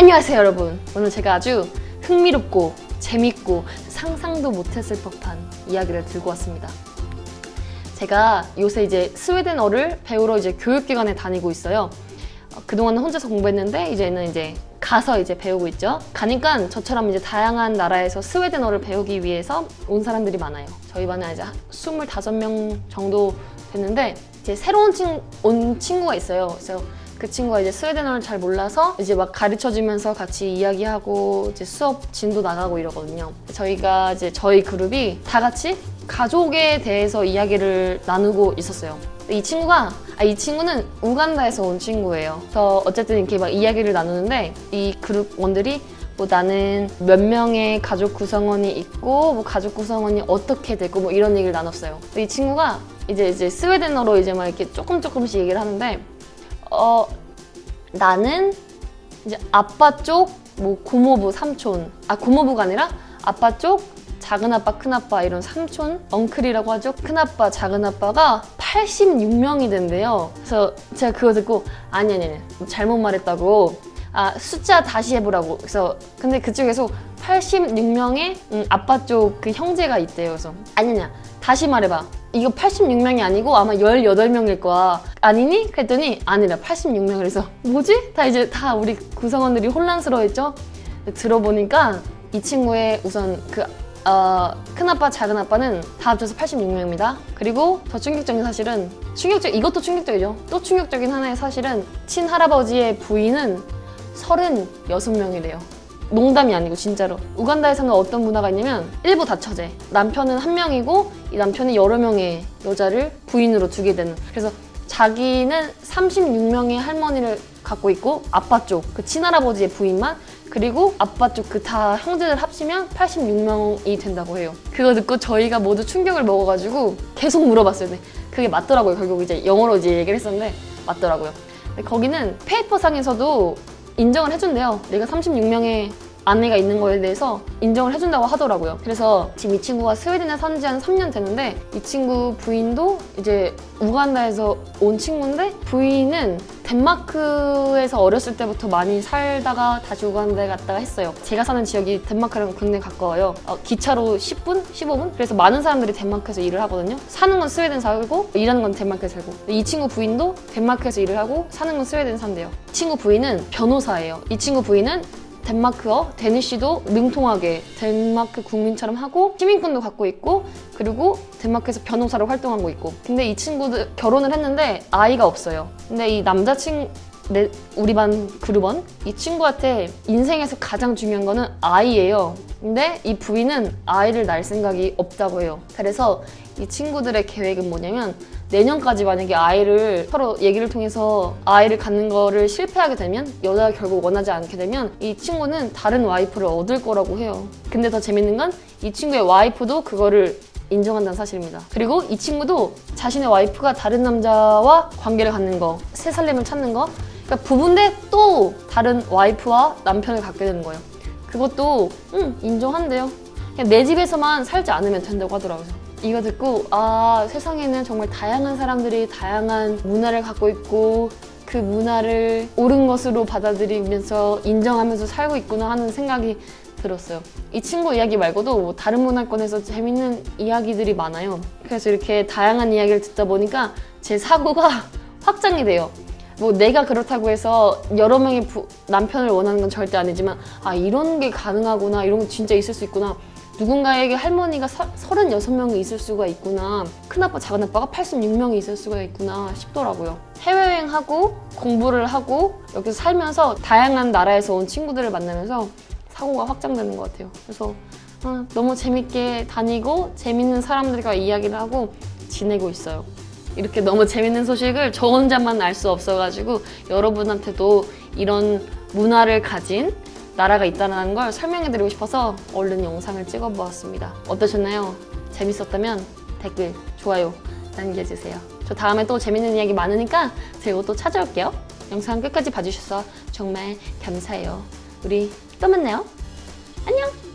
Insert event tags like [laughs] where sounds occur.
안녕하세요 여러분. 오늘 제가 아주 흥미롭고 재밌고 상상도 못했을 법한 이야기를 들고 왔습니다. 제가 요새 이제 스웨덴어를 배우러 이제 교육기관에 다니고 있어요. 어, 그동안은 혼자서 공부했는데 이제는 이제 가서 이제 배우고 있죠. 가니까 저처럼 이제 다양한 나라에서 스웨덴어를 배우기 위해서 온 사람들이 많아요. 저희 반에 이제 25명 정도 됐는데 이제 새로운 친, 온 친구가 있어요. 그래서 그 친구가 이제 스웨덴어를 잘 몰라서 이제 막 가르쳐 주면서 같이 이야기하고 이제 수업 진도 나가고 이러거든요. 저희가 이제 저희 그룹이 다 같이 가족에 대해서 이야기를 나누고 있었어요. 이 친구가 아, 이 친구는 우간다에서 온 친구예요. 그래서 어쨌든 이렇게 막 이야기를 나누는데 이 그룹원들이 뭐 나는 몇 명의 가족 구성원이 있고 뭐 가족 구성원이 어떻게 되고 뭐 이런 얘기를 나눴어요. 이 친구가 이제 이제 스웨덴어로 이제 막 이렇게 조금 조금씩 얘기를 하는데 어 나는 이제 아빠 쪽 뭐 고모부 삼촌. 아 고모부가 아니라 아빠 쪽 작은 아빠 큰 아빠 이런 삼촌 엉클이라고 하죠. 큰 아빠 작은 아빠가 86명이 된대요. 그래서 제가 그거 듣고 아니 아니 아니 잘못 말했다고 아 숫자 다시 해보라고 그래서 근데 그쪽에서 86명의 음, 아빠 쪽 그 형제가 있대요 그래서 아니 아니야 다시 말해봐 이거 86명이 아니고 아마 18명일 거야. 아니니? 그랬더니 아니라 86명. 그래서 [laughs] 뭐지? 다 이제 다 우리 구성원들이 혼란스러워했죠? 들어보니까 이 친구의 우선 그 어, 큰아빠, 작은아빠는 다 합쳐서 86명입니다. 그리고 더 충격적인 사실은 충격적 이것도 충격적이죠. 또 충격적인 하나의 사실은 친할아버지의 부인은 36명이래요. 농담이 아니고 진짜로. 우간다에서는 어떤 문화가 있냐면 일부 다처제. 남편은 한 명이고 이 남편이 여러 명의 여자를 부인으로 두게 되는. 그래서 자기는 36명의 할머니를 갖고 있고 아빠 쪽 그 친할아버지의 부인만 그리고 아빠 쪽 그 다 형제들 합치면 86명이 된다고 해요. 그거 듣고 저희가 모두 충격을 먹어가지고 계속 물어봤어요. 근데 그게 맞더라고요. 결국 이제 영어로 이제 얘기를 했었는데 맞더라고요. 근데 거기는 페이퍼상에서도 인정을 해준대요. 내가 36명의 아내가 있는 거에 대해서 인정을 해준다고 하더라고요. 그래서 지금 이 친구가 스웨덴에 산 지 한 3년 됐는데 이 친구 부인도 이제 우간다에서 온 친구인데 부인은 덴마크에서 어렸을 때부터 많이 살다가 다시 우간다에 갔다가 했어요. 제가 사는 지역이 덴마크랑 굉장히 가까워요. 어, 기차로 10분? 15분? 그래서 많은 사람들이 덴마크에서 일을 하거든요. 사는 건 스웨덴 살고 일하는 건 덴마크에 살고 이 친구 부인도 덴마크에서 일을 하고 사는 건 스웨덴 산대요. 이 친구 부인은 변호사예요. 이 친구 부인은 덴마크어, 데니쉬도 능통하게 덴마크 국민처럼 하고 시민권도 갖고 있고 그리고 덴마크에서 변호사로 활동하고 있고. 근데 이 친구들 결혼을 했는데 아이가 없어요. 근데 이 남자친 내, 우리 반 그룹원 이 친구한테 인생에서 가장 중요한 거는 아이예요 근데 이 부인은 아이를 낳을 생각이 없다고 해요 그래서 이 친구들의 계획은 뭐냐면 내년까지 만약에 아이를 서로 얘기를 통해서 아이를 갖는 거를 실패하게 되면 여자가 결국 원하지 않게 되면 이 친구는 다른 와이프를 얻을 거라고 해요. 근데 더 재밌는 건 이 친구의 와이프도 그거를 인정한다는 사실입니다. 그리고 이 친구도 자신의 와이프가 다른 남자와 관계를 갖는 거, 새 살림을 찾는 거, 그러니까 부부인데 또 다른 와이프와 남편을 갖게 되는 거예요. 그것도 응 인정한대요. 그냥 내 집에서만 살지 않으면 된다고 하더라고요. 이거 듣고 아 세상에는 정말 다양한 사람들이 다양한 문화를 갖고 있고 그 문화를 옳은 것으로 받아들이면서 인정하면서 살고 있구나 하는 생각이 들었어요. 이 친구 이야기 말고도 뭐 다른 문화권에서 재밌는 이야기들이 많아요. 그래서 이렇게 다양한 이야기를 듣다 보니까 제 사고가 [laughs] 확장이 돼요. 뭐 내가 그렇다고 해서 여러 명의 부- 남편을 원하는 건 절대 아니지만 아 이런 게 가능하구나 이런 거 진짜 있을 수 있구나. 누군가에게 할머니가 서, 36명이 있을 수가 있구나. 큰아빠 작은아빠가 86명이 있을 수가 있구나 싶더라고요. 해외여행하고 공부를 하고 여기서 살면서 다양한 나라에서 온 친구들을 만나면서 사고가 확장되는 것 같아요. 그래서 아, 너무 재밌게 다니고 재밌는 사람들과 이야기를 하고 지내고 있어요 이렇게 너무 재밌는 소식을 저 혼자만 알 수 없어가지고 여러분한테도 이런 문화를 가진 나라가 있다는 걸 설명해드리고 싶어서 얼른 영상을 찍어보았습니다. 어떠셨나요? 재밌었다면 댓글, 좋아요 남겨주세요. 저 다음에 또 재밌는 이야기 많으니까 제가 또 찾아올게요. 영상 끝까지 봐주셔서 정말 감사해요. 우리 또 만나요. 안녕!